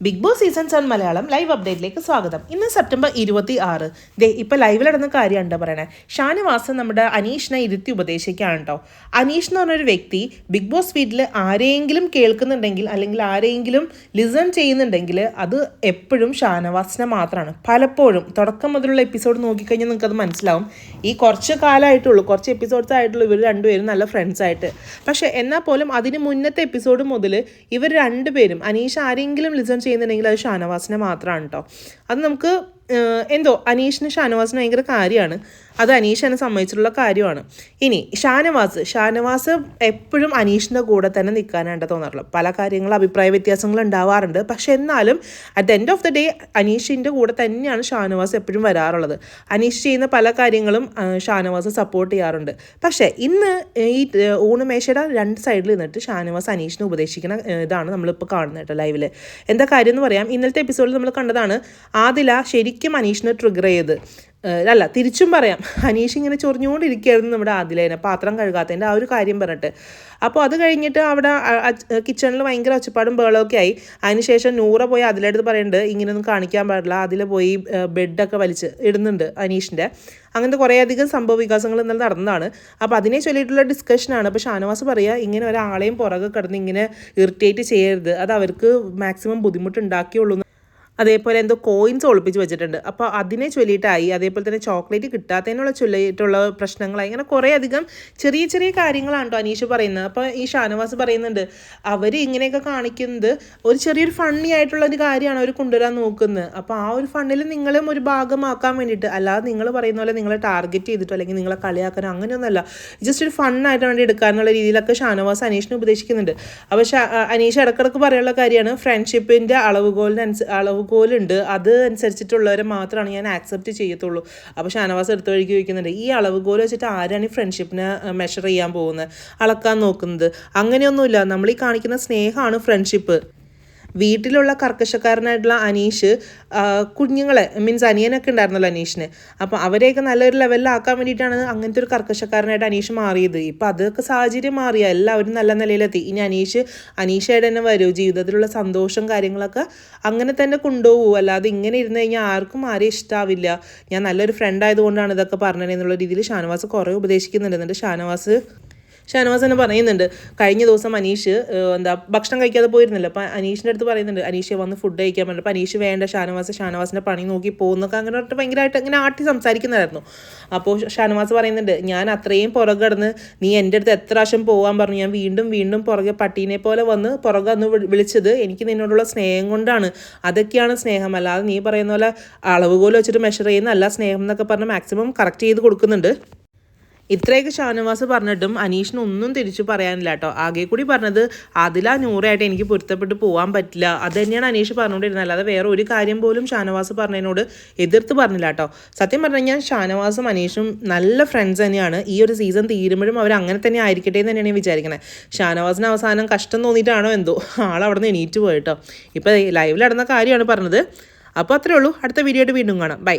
Big boss season seven Malayalam live അപ്ഡേറ്റിലേക്ക് സ്വാഗതം. ഇന്ന് September ഇരുപത്തി ആറ് ദേ ഇപ്പോൾ ലൈവിൽ നടന്ന കാര്യം ഉണ്ടോ പറയണേ? ഷാനവാസ് നമ്മുടെ അനീഷിനെ ഇരുത്തി ഉപദേശിക്കുകയാണ് കേട്ടോ അനീഷ് എന്ന് പറഞ്ഞൊരു വ്യക്തി ബിഗ് ബോസ് വീട്ടിൽ ആരെയെങ്കിലും കേൾക്കുന്നുണ്ടെങ്കിൽ അല്ലെങ്കിൽ ആരെയെങ്കിലും ലിസൺ ചെയ്യുന്നുണ്ടെങ്കിൽ അത് എപ്പോഴും ഷാനവാസിനെ മാത്രമാണ് പലപ്പോഴും തുടക്കം മുതലുള്ള എപ്പിസോഡ് നോക്കിക്കഴിഞ്ഞാൽ നിങ്ങൾക്ക് അത് മനസ്സിലാവും. ഈ കുറച്ച് കാലമായിട്ടുള്ളൂ കുറച്ച് എപ്പിസോഡ്സ് ആയിട്ടുള്ളൂ ഇവർ രണ്ടുപേരും നല്ല ഫ്രണ്ട്സ് ആയിട്ട്. പക്ഷേ എന്നാൽ പോലും അതിന് മുന്നത്തെ എപ്പിസോഡ് മുതൽ ഇവർ രണ്ടുപേരും അനീഷ് ആരെങ്കിലും ലിസൺ ചെയ്യുന്നുണ്ടെങ്കിൽ അത് ഷാനവാസിനെ മാത്രമാണ് കേട്ടോ അത് നമുക്ക് എന്തോ അനീഷിന് ഷാനവാസിന് ഭയങ്കര കാര്യമാണ്. അത് അനീഷ് എന്നെ സംബന്ധിച്ചിട്ടുള്ള കാര്യമാണ്. ഇനി ഷാനവാസ് ഷാനവാസ് എപ്പോഴും അനീഷിന്റെ കൂടെ തന്നെ നിൽക്കാനായിട്ട് തോന്നാറുള്ളത്. പല കാര്യങ്ങളും അഭിപ്രായ വ്യത്യാസങ്ങൾ ഉണ്ടാവാറുണ്ട്. പക്ഷെ എന്നാലും at the end of the day അനീഷിന്റെ കൂടെ തന്നെയാണ് ഷാനവാസ് എപ്പോഴും വരാറുള്ളത്. അനീഷ് ചെയ്യുന്ന പല കാര്യങ്ങളും ഷാനവാസ് സപ്പോർട്ട് ചെയ്യാറുണ്ട്. പക്ഷേ ഇന്ന് ഈ ഊണമേശയുടെ രണ്ട് സൈഡിൽ നിന്നിട്ട് ഷാനവാസ് അനീഷിനെ ഉപദേശിക്കുന്ന ഇതാണ് നമ്മളിപ്പോൾ കാണുന്നത് കേട്ടോ ലൈവിൽ എന്താ കാര്യം എന്ന് പറയാം ഇന്നലത്തെ എപ്പിസോഡിൽ നമ്മൾ കണ്ടതാണ് ആദില ശരിക്കും അനീഷിനെ ട്രിഗർ ചെയ്ത്. അല്ല തിരിച്ചും പറയാം. അനീഷ് ഇങ്ങനെ ചൊറിഞ്ഞുകൊണ്ടിരിക്കുകയായിരുന്നു നമ്മുടെ ആദിലേനെ. പാത്രം കഴുകാത്തതിന്റെ ആ ഒരു കാര്യം പറഞ്ഞിട്ട്. അപ്പോൾ അത് കഴിഞ്ഞിട്ട് അവിടെ കിച്ചണിൽ ഭയങ്കര ഒച്ചപ്പാടും ബേളൊക്കെ ആയി. അതിനുശേഷം നൂറ പോയി അതിലെടുത്ത് പറയുന്നുണ്ട് ഇങ്ങനെയൊന്നും കാണിക്കാൻ പാടില്ല. അതിൽ പോയി ബെഡൊക്കെ വലിച്ച് ഇടുന്നുണ്ട് അനീഷിന്റെ അങ്ങനത്തെ കുറേയധികം സംഭവ വികാസങ്ങൾ ഇന്നലെ നടന്നതാണ്. അപ്പോൾ അതിനെ ചൊല്ലിയിട്ടുള്ള ഡിസ്കഷനാണ് അപ്പോൾ ഷാനവാസ് പറയുക ഇങ്ങനെ ഒരാളെയും പുറകെ കിടന്ന് ഇങ്ങനെ ഇറിറ്റേറ്റ് ചെയ്യരുത്. അത് അവർക്ക് മാക്സിമം ബുദ്ധിമുട്ടുണ്ടാക്കിയുള്ളൂ അതേപോലെ എന്തോ കോയിൻസ് ഒളിപ്പിച്ച് വെച്ചിട്ടുണ്ട്. അപ്പോൾ അതിനെ ചൊല്ലിയിട്ടായി അതേപോലെ തന്നെ ചോക്ലേറ്റ് കിട്ടാത്തതിനുള്ള ചൊല്ലിയിട്ടുള്ള പ്രശ്നങ്ങളായി. അങ്ങനെ കുറേ അധികം ചെറിയ ചെറിയ കാര്യങ്ങളാണ് കേട്ടോ അനീഷ് പറയുന്നത്. അപ്പോൾ ഈ ഷാനവാസ് പറയുന്നുണ്ട് അവർ ഇങ്ങനെയൊക്കെ കാണിക്കുന്നത് ഒരു ചെറിയൊരു ഫണ്ണി ആയിട്ടുള്ള ഒരു കാര്യമാണ് അവർ കൊണ്ടുവരാൻ നോക്കുന്നത്. അപ്പോൾ ആ ഒരു ഫണ്ണിൽ നിങ്ങളും ഒരു ഭാഗമാക്കാൻ വേണ്ടിയിട്ട് അല്ലാതെ നിങ്ങൾ പറയുന്ന പോലെ നിങ്ങളെ ടാർഗറ്റ് ചെയ്തിട്ടോ അല്ലെങ്കിൽ നിങ്ങളെ കളിയാക്കാനോ അങ്ങനെയൊന്നുമല്ല. ജസ്റ്റ് ഒരു ഫണ്ണായിട്ട് വേണ്ടി എടുക്കാനുള്ള രീതിയിലൊക്കെ ഷാനവാസ് അനീഷിനെ ഉപദേശിക്കുന്നുണ്ട്. അപ്പോൾ അനീഷ് ഇടക്കിടക്ക് പറയാനുള്ള കാര്യമാണ് ഫ്രണ്ട്ഷിപ്പിന്റെ അളവുകോലിനനുസ അളവുകോലുണ്ട് അത് അനുസരിച്ചിട്ടുള്ളവരെ മാത്രമാണ് ഞാൻ ആക്സെപ്റ്റ് ചെയ്യത്തുള്ളൂ. അപ്പോൾ ഷാനവാസ് എടുത്ത വഴിക്ക് ചോദിക്കുന്നുണ്ട് ഈ അളവ് പോലെ വെച്ചിട്ട് ആരാണ് ഈ ഫ്രണ്ട്ഷിപ്പിനെ മെഷർ ചെയ്യാൻ പോകുന്നത്? അളക്കാൻ നോക്കുന്നത്? അങ്ങനെയൊന്നുമില്ല. നമ്മൾ ഈ കാണിക്കുന്ന സ്നേഹമാണ് ഫ്രണ്ട്ഷിപ്പ് വീട്ടിലുള്ള കർക്കശക്കാരനായിട്ടുള്ള അനീഷ് കുഞ്ഞുങ്ങളെ മീൻസ് അനിയനൊക്കെ ഉണ്ടായിരുന്നല്ലോ അനീഷിന്. അപ്പോൾ അവരെയൊക്കെ നല്ലൊരു ലെവലിലാക്കാൻ വേണ്ടിയിട്ടാണ് അങ്ങനത്തെ ഒരു കർക്കശക്കാരനായിട്ട് അനീഷ് മാറിയത്. ഇപ്പം അതൊക്കെ സാഹചര്യം മാറിയ എല്ലാവരും നല്ല നിലയിലെത്തി. ഇനി അനീഷ് അനീഷായിട്ട് തന്നെ വരൂ. ജീവിതത്തിലുള്ള സന്തോഷം കാര്യങ്ങളൊക്കെ അങ്ങനെ തന്നെ കൊണ്ടുപോകൂ. അല്ലാതെ ഇങ്ങനെ ഇരുന്ന് കഴിഞ്ഞാൽ ആർക്കും ആരെയും ഇഷ്ടാവില്ല. ഞാൻ നല്ലൊരു ഫ്രണ്ട് ആയതുകൊണ്ടാണ് ഇതൊക്കെ പറഞ്ഞത് എന്നുള്ള രീതിയിൽ ഷാനവാസ് കുറേ ഉപദേശിക്കുന്നുണ്ട്. എന്നിട്ട് ഷാനവാസ് ഷാനവാസ് തന്നെ പറയുന്നുണ്ട് കഴിഞ്ഞ ദിവസം അനീഷ് എന്താ ഭക്ഷണം കഴിക്കാതെ പോയിരുന്നല്ലോ. അപ്പം അനീഷിന്റെ അടുത്ത് പറയുന്നുണ്ട് അനീഷ് വന്ന് ഫുഡ് കഴിക്കാൻ പറഞ്ഞു. അപ്പം അനീഷ് വേണ്ട ഷാനവാസ് ഷാനവാസിന്റെ പണി നോക്കി പോകുന്നൊക്കെ അങ്ങനെ പറഞ്ഞിട്ട് ഭയങ്കരമായിട്ട് അങ്ങനെ ആട്ടി സംസാരിക്കുന്നതായിരുന്നു. അപ്പോൾ ഷാനവാസ് പറയുന്നുണ്ട് ഞാൻ അത്രയും പുറകെ കിടന്ന് നീ എന്റെ അടുത്ത് എത്ര പ്രാവശ്യം പോകാൻ പറഞ്ഞു. ഞാൻ വീണ്ടും വീണ്ടും പുറകെ പട്ടീനെ പോലെ വന്ന് പുറകെ വിളി- വിളിച്ചത് എനിക്ക് നിന്നോടുള്ള സ്നേഹം കൊണ്ടാണ്. അതൊക്കെയാണ് സ്നേഹം. അല്ലാതെ നീ പറയുന്ന പോലെ അളവ് അളവുകോൽ വെച്ചിട്ട് മെഷർ ചെയ്യുന്ന അല്ല സ്നേഹം എന്നൊക്കെ പറഞ്ഞ് മാക്സിമം കറക്റ്റ് ചെയ്ത് കൊടുക്കുന്നുണ്ട്. ഇത്രയൊക്കെ ഷാനവാസ് പറഞ്ഞിട്ടും അനീഷിന് ഒന്നും തിരിച്ചു പറയാനില്ല കേട്ടോ. ആകെ കൂടി പറഞ്ഞത് അതിലാ നൂറായിട്ട് എനിക്ക് പൊരുത്തപ്പെട്ട് പോകാൻ പറ്റില്ല. അത് തന്നെയാണ് അനീഷ് പറഞ്ഞുകൊണ്ടിരുന്നത്. അല്ലാതെ വേറെ ഒരു കാര്യം പോലും ഷാനവാസ് പറഞ്ഞതിനോട് എതിർത്ത് പറഞ്ഞില്ല കേട്ടോ. സത്യം പറഞ്ഞു കഴിഞ്ഞാൽ ഷാനവാസും അനീഷും നല്ല ഫ്രണ്ട്സ് തന്നെയാണ്. ഈ ഒരു സീസൺ തീരുമ്പോഴും അവർ അങ്ങനെ തന്നെ ആയിരിക്കട്ടെ എന്ന് തന്നെയാണ് വിചാരിക്കുന്നത് ഷാനവാസിന് അവസാനം കഷ്ടം തോന്നിയിട്ടാണോ എന്തോ. ആൾ അവിടെ നിന്ന് എണീറ്റ് പോയിട്ടോ ഇപ്പോൾ ലൈവിൽ നടന്ന കാര്യമാണ് പറഞ്ഞത്. അപ്പോൾ അത്രേ ഉള്ളൂ. അടുത്ത വീഡിയോ ആയിട്ട് വീണ്ടും കാണാം. ബൈ